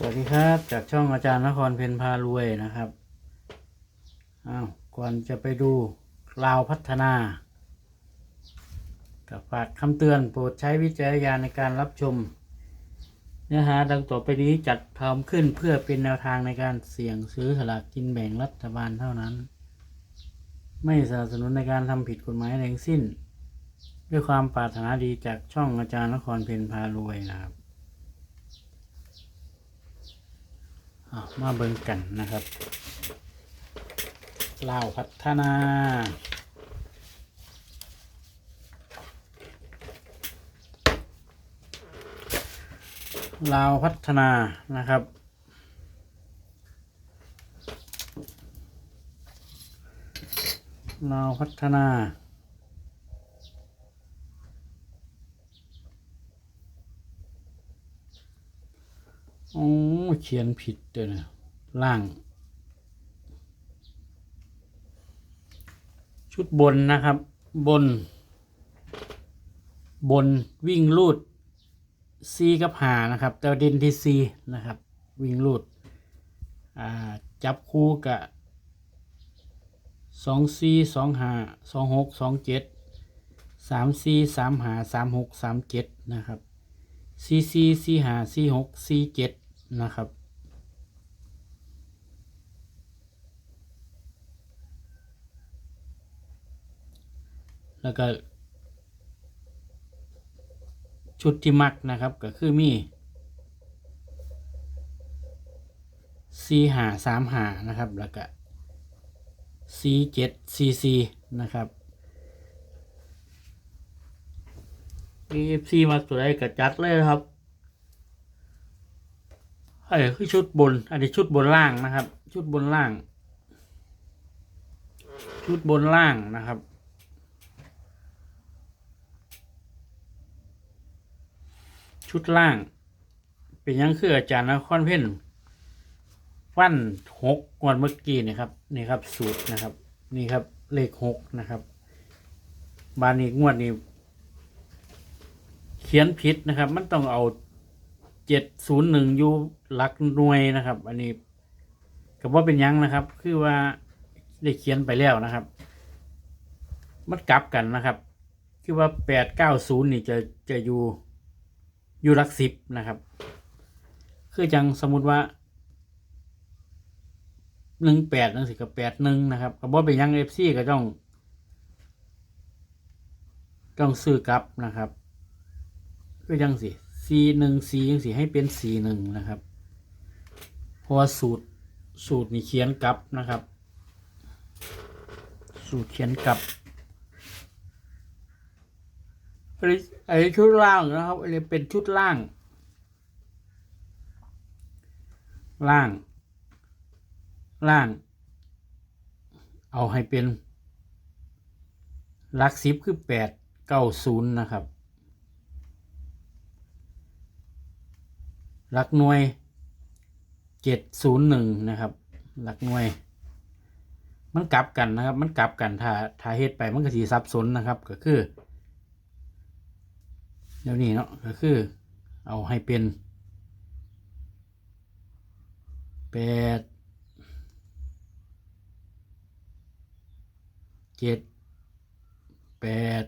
สวัสดีครับ จากช่องอาจารย์นครเพนพารวยนะครับอ้าวก่อนจะไปดูลาวพัฒนากับฝากคำเตือนโปรดใช้วิจารณญาณในการรับชม เนื้อหาดังต่อไปนี้จัดทำขึ้นเพื่อเป็นแนวทางในการเสี่ยงซื้อสลากกินแบ่งรัฐบาลเท่านั้น ไม่สนับสนุนในการทำผิดกฎหมายใดทั้งสิ้น ด้วยความปรารถนาดีจากช่องอาจารย์นครเพนพารวยนะครับ อะ มาเบิ่งกันนะครับลาวพัฒนา ลาวพัฒนานะครับ ลาวพัฒนาโอ้ เขียนผิดเลยนะล่าง ชุดบนนะครับ บน บนวิ่งลูดซีกับหานะครับ แต่เด่นที่ซีนะครับ วิ่งลูดจับคู่กับสองซีสองหาสองหกสองเจ็ดสามซีสามหาสามหกสามเจ็ดนะครับซีซีซีหาซีหกซีเจ็ด นะครับ แล้วก็ ชุดที่มักนะครับก็คือมีซีหาสามหานะครับ แล้วก็ซีเจ็ดซีซีนะครับ EFC มาตัวใดก็จัดเลยครับ ไอ้คือชุดบน อันนี้ชุดบนล่างนะครับ ชุดบนล่าง ชุดบนล่างนะครับ ชุดล่าง เป็นยังคืออาจารย์นครเพ่นฟันหกงวดเมื่อกี้นี่ครับนี่ครับ สูตรนะครับ นี่ครับเลขหกนะครับ บานนี้งวดนี้ เขียนผิดนะครับ มันต้องเอา เจ็ดศูนย์หนึ่งอยู่หลักหน่วยนะครับ อันนี้ก็ว่าเป็นยังนะครับ คือว่าได้เขียนไปแล้วนะครับ มันกลับกันนะครับ คือว่าแปดเก้าศูนย์นี่จะจะอยู่อยู่หลักสิบนะครับ คือจังสมมติว่าหนึ่งแปดนั่นสิกับแปดหนึ่งนะครับก็บ่เป็นยังเอฟซีก็ต้อง ต้องซื้อกลับนะครับ ก็ยังสิ C หนึ่ง C ยังสิให้เป็น C หนึ่งนะครับเพราะว่าสูตรสูตรนี่เขียนกลับนะครับ สูตรเขียนกลับอันนี้อันนี้ชุดล่างนะครับอันนี้เป็นชุดล่าง ล่าง ล่าง เอาให้เป็นลักสิบคือแปดเก้าศูนย์นะครับ หลักหน่วยเจ็ดศูนย์หนึ่งนะครับ หลักหน่วย มันกลับกันนะครับ มันกลับกันถ้าถ้าเฮ็ดไปมันก็สีสับสนนะครับก็คือเดี๋ยวนี้เนาะก็คือ เอาให้เป็นแปดเจ็ดแปด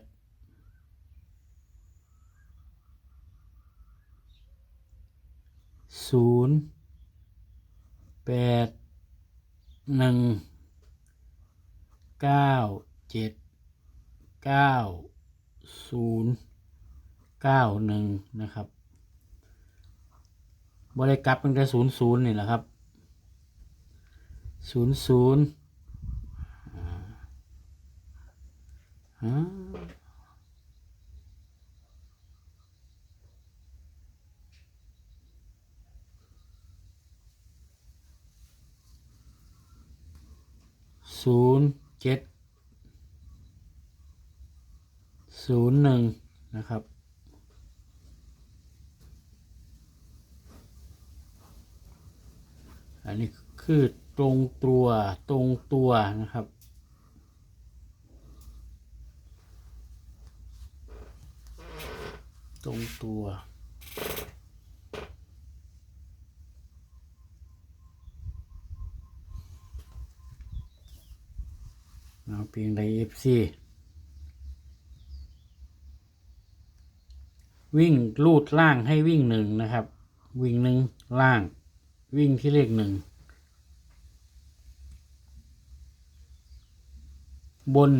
ศูนย์แปดหนึ่งเก้าเจ็ดเก้าศูนย์เก้าหนึ่งนะครับบริกลับเป็นแค่ศูนย์ศูนย์นี่แหละครับศูนย์ศูนย์อ่า ศูนย์เจ็ดศูนย์หนึ่งนะครับ อันนี้คือตรงตัวตรงตัวนะครับตรงตัว เพียงใดเอฟซีวิ่งลูดล่างให้วิ่งหนึ่งนะครับ วิ่งหนึ่งล่าง วิ่งที่เลขหนึ่งบน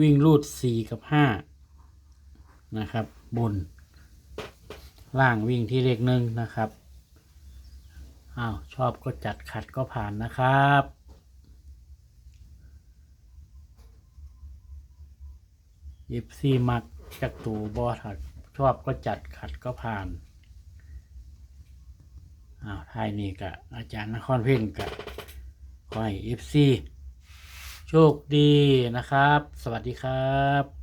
วิ่งรูดสี่กับห้านะครับ บน ล่างวิ่งที่เลขหนึ่งนะครับ อ้าว ชอบก็จัดขัดก็ผ่านนะครับ ยิบซีมักจากตูบอถัดชอบก็จัดขัดก็ผ่านอ้าวท้ายนี้กะอาจารย์นครเพ่งกะขอให้เอฟซีโชคดีนะครับ สวัสดีครับ